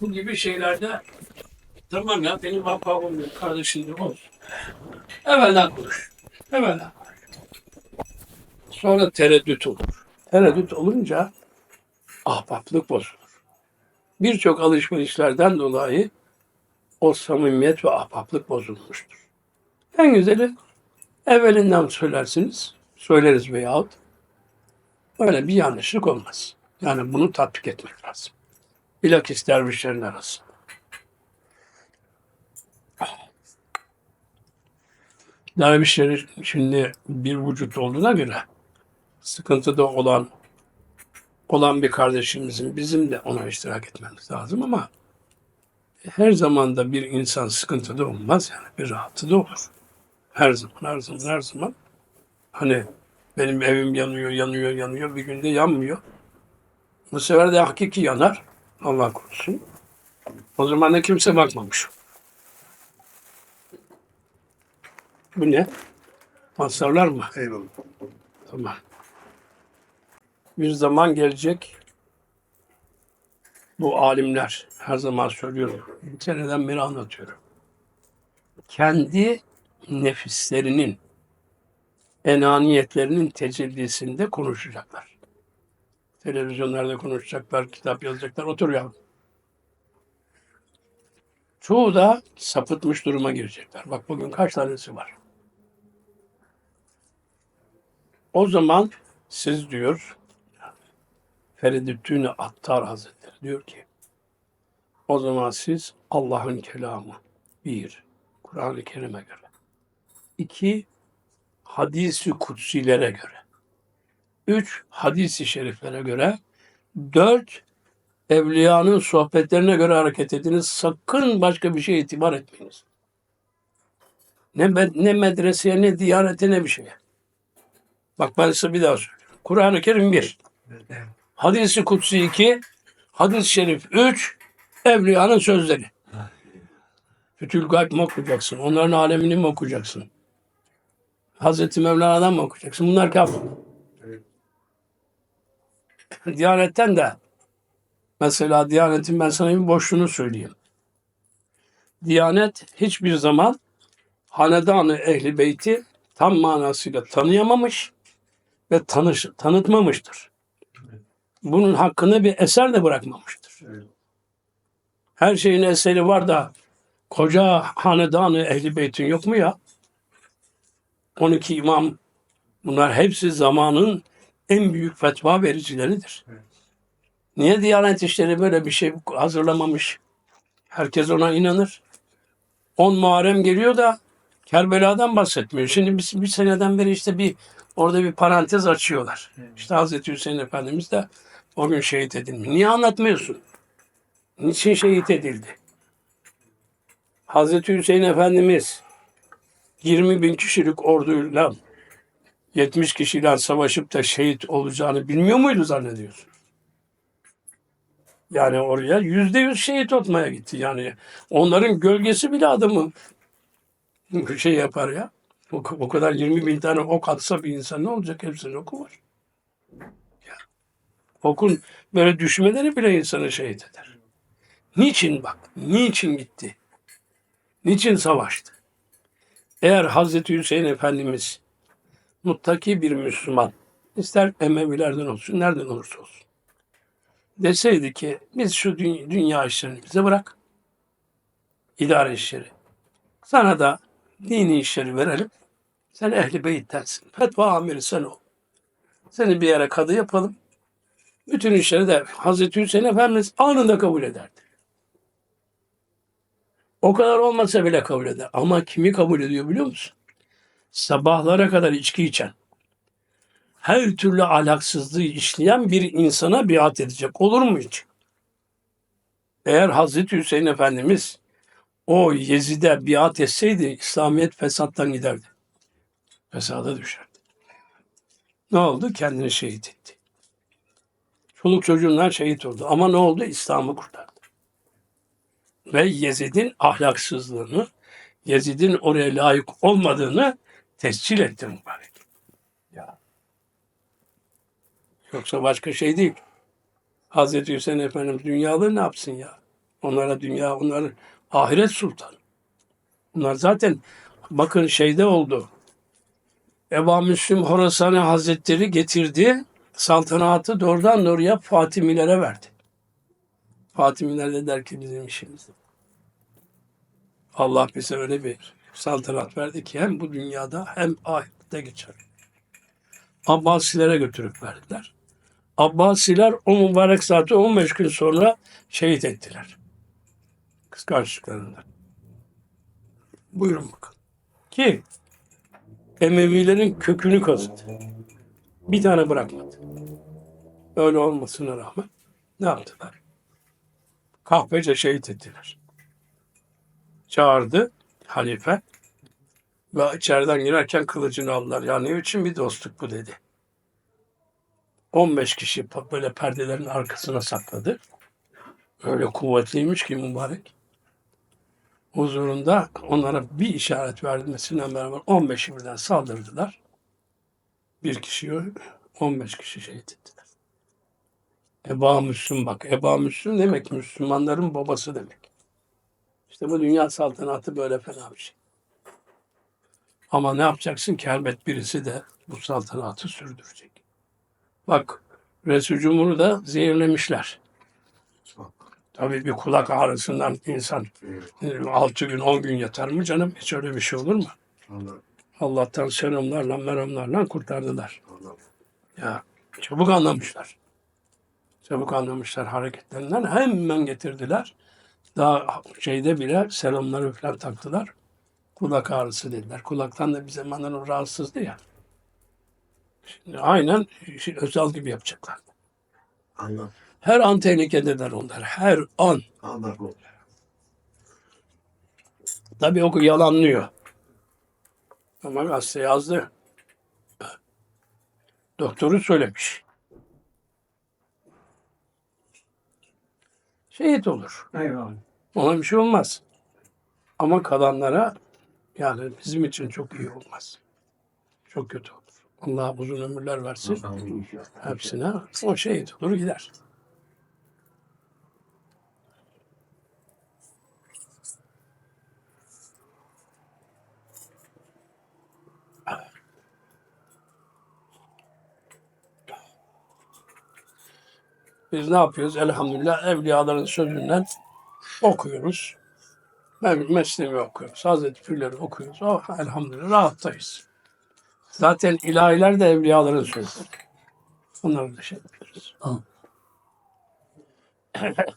Bu gibi şeylerde tamam ya benim yok, kardeşim de olsun. Evvelden konuş. Evvelden. Sonra tereddüt olur. Tereddüt olunca ahbaplık bozulur. Birçok alışverişlerden dolayı o samimiyet ve ahbaplık bozulmuştur. En güzeli evvelinden söylersiniz, söyleriz veyahut öyle bir yanlışlık olmaz. Yani bunu tatbik etmek lazım. Bilakis dervişlerin arasında. Dervişler şimdi bir vücut olduğuna göre sıkıntıda olan olan bir kardeşimizin bizim de ona iştirak etmemiz lazım ama her zaman da bir insan sıkıntıda olmaz yani bir rahatı da olur. Her zaman, her zaman, her zaman. Hani benim evim yanıyor, yanıyor, yanıyor. Bir günde yanmıyor. Bu sefer de hakiki yanar. Allah korusun. O zaman da kimse bakmamış. Bu ne? Masraflar mı? Eyvallah. Tamam. Bir zaman gelecek. Bu alimler her zaman söylüyorum. Bir seneden beri anlatıyorum. Kendi nefislerinin enaniyetlerinin tecellisinde konuşacaklar. Televizyonlarda konuşacaklar, kitap yazacaklar. Otur yavrum. Çoğu da sapıtmış duruma girecekler. Bak bugün kaç tanesi var. O zaman siz diyor Feridüddin Attar Hazretleri diyor ki o zaman siz Allah'ın kelamı bir Kur'an-ı Kerim'e göre iki hadisi kutsilere göre üç hadisi şeriflere göre dört evliyanın sohbetlerine göre hareket ediniz. Sakın başka bir şeye itibar etmeyiniz. Ne, ne medreseye, ne diyanete, ne bir şeye. Bak ben size bir daha söylüyorum. Kur'an-ı Kerim bir. Hadis-i Kutsi 2, hadis-i şerif 3, Evliya'nın sözleri. Fütül Gayb mi okuyacaksın? Onların alemini mi okuyacaksın? Hazreti Mevlana'dan mı okuyacaksın? Bunlar kafir. Diyanetten de mesela Diyanet'in ben sana bir boşluğunu söyleyeyim. Diyanet hiçbir zaman hanedanı ehli beyti tam manasıyla tanıyamamış ve tanış, tanıtmamıştır. Bunun hakkını bir eser de bırakmamıştır. Her şeyin eseri var da koca hanedanı ehli beytin yok mu ya? 12 imam bunlar hepsi zamanın en büyük fetva vericileridir. Niye Diyanet İşleri böyle bir şey hazırlamamış? Herkes ona inanır. 10 Muharrem geliyor da Kerbela'dan bahsetmiyor. Şimdi biz bir seneden beri işte bir orada bir parantez açıyorlar. İşte Hazreti Hüseyin Efendimiz de o gün şehit edilmiş. Niye anlatmıyorsun? Niçin şehit edildi? Hazreti Hüseyin Efendimiz 20 bin kişilik orduyla 70 kişiyle savaşıp da şehit olacağını bilmiyor muydu zannediyorsun? Yani oraya yüzde yüz şehit olmaya gitti. Yani onların gölgesi bile adamı şey yapar ya. O, o kadar 20 bin tane ok atsa bir insan ne olacak? Hepsinin oku var. Ya. Okun böyle düşmeleri bile insanı şehit eder. Niçin bak? Niçin gitti? Niçin savaştı? Eğer Hazreti Hüseyin Efendimiz muttaki bir Müslüman, ister Emevilerden olsun, nereden olursa olsun, deseydi ki biz şu dü- dünya işlerini bize bırak, idare işleri, sana da dini işleri verelim, sen ehli beyittensin, fetva amiri sen ol. Seni bir yere kadı yapalım, bütün işleri de Hazreti Hüseyin Efendimiz anında kabul ederdi. O kadar olmasa bile kabul eder. Ama kimi kabul ediyor biliyor musun? Sabahlara kadar içki içen, her türlü ahlaksızlığı işleyen bir insana biat edecek. Olur mu hiç? Eğer Hazreti Hüseyin Efendimiz o Yezid'e biat etseydi İslamiyet fesattan giderdi. Fesada düşerdi. Ne oldu? Kendini şehit etti. Çoluk çocuğundan şehit oldu. Ama ne oldu? İslam'ı kurtardı. Ve Yezid'in ahlaksızlığını, Yezid'in oraya layık olmadığını tescil etti mübarek. Ya. Yoksa başka şey değil. Hazreti Hüseyin Efendimiz dünyaları ne yapsın ya? Onlara dünya, onlar ahiret sultanı. Bunlar zaten bakın şeyde oldu. Eba Müslim Horasani Hazretleri getirdi. Saltanatı doğrudan doğruya Fatimilere verdi. Fatimiler de der ki bizim işimiz. Allah bize öyle bir saltanat verdi ki hem bu dünyada hem ahirette geçer. Abbasilere götürüp verdiler. Abbasiler o mübarek zatı 15 gün sonra şehit ettiler. Kıskançlıklarından. Buyurun bakalım. Ki Emevilerin kökünü kazıdı. Bir tane bırakmadı. Öyle olmasına rağmen ne yaptılar? Kahpece şehit ettiler. Çağırdı halife ve içeriden girerken kılıcını aldılar. Ya ne için bir dostluk bu dedi. 15 kişi böyle perdelerin arkasına sakladı. Öyle kuvvetliymiş ki mübarek. Huzurunda onlara bir işaret vermesinden beraber 15'i birden saldırdılar. Bir kişi öldü, 15 kişi şehit ettiler. Eba Müslüm bak. Eba Müslüm demek Müslümanların babası demek. İşte bu dünya saltanatı böyle fena bir şey. Ama ne yapacaksın ki elbet birisi de bu saltanatı sürdürecek. Bak Resul Cumhur'u da zehirlemişler. Tabii bir kulak ağrısından insan altı gün on gün yatar mı canım? Hiç öyle bir şey olur mu? Allah, Allah'tan serumlarla merhamlarla kurtardılar. Allah. Ya çabuk anlamışlar. Çabuk anlamışlar hareketlerinden. Hemen getirdiler. Daha şeyde bile selamları falan taktılar. Kulak ağrısı dediler. Kulaktan da bir zamanlar o rahatsızdı ya. Şimdi aynen şey, Özal gibi yapacaklar. Allah. Her an tehlikedeler onlar. Her an. Allah bu. Tabii o yalanlıyor. Ama gazete yazdı. Doktoru söylemiş. Şehit olur. Eyvallah. Ona bir şey olmaz. Ama kalanlara yani bizim için çok iyi olmaz. Çok kötü olur. Allah uzun ömürler versin hepsine. O şehit olur gider. Biz ne yapıyoruz? Elhamdülillah evliyaların sözünden okuyoruz. Ben Mesnevi okuyoruz. Hazreti Pürleri okuyoruz. Oh, elhamdülillah rahattayız. Zaten ilahiler de evliyaların sözü. Onları da şey yapıyoruz.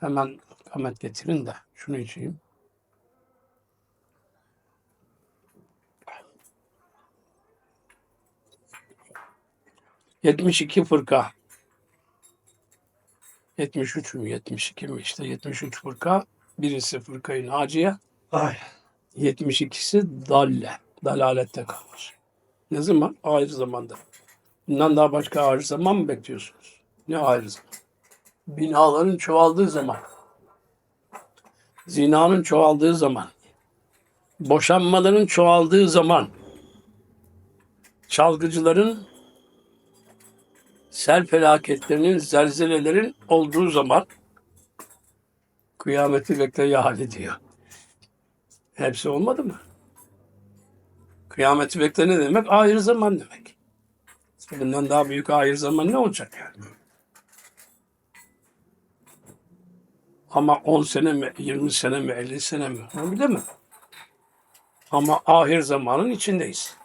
Hemen kamet getirin de şunu içeyim. Yetmiş iki fırka 73 mü 72 mi işte 73 fırka birisi fırkayı Naciye Ay. 72'si dalle dalalette kalmış. Ne zaman? Ayrı zamanda. Bundan daha başka ayrı zaman mı bekliyorsunuz? Ne ayrı zaman? Binaların çoğaldığı zaman. Zinanın çoğaldığı zaman. Boşanmaların çoğaldığı zaman. Çalgıcıların sel felaketlerinin, zelzelelerin olduğu zaman kıyameti bekle ya hali diyor. Hepsi olmadı mı? Kıyameti bekle ne demek? Ahir zaman demek. Bundan daha büyük ahir zaman ne olacak yani? Ama 10 sene mi, 20 sene mi, 50 sene mi? Onu bilemem. Ama ahir zamanın içindeyiz.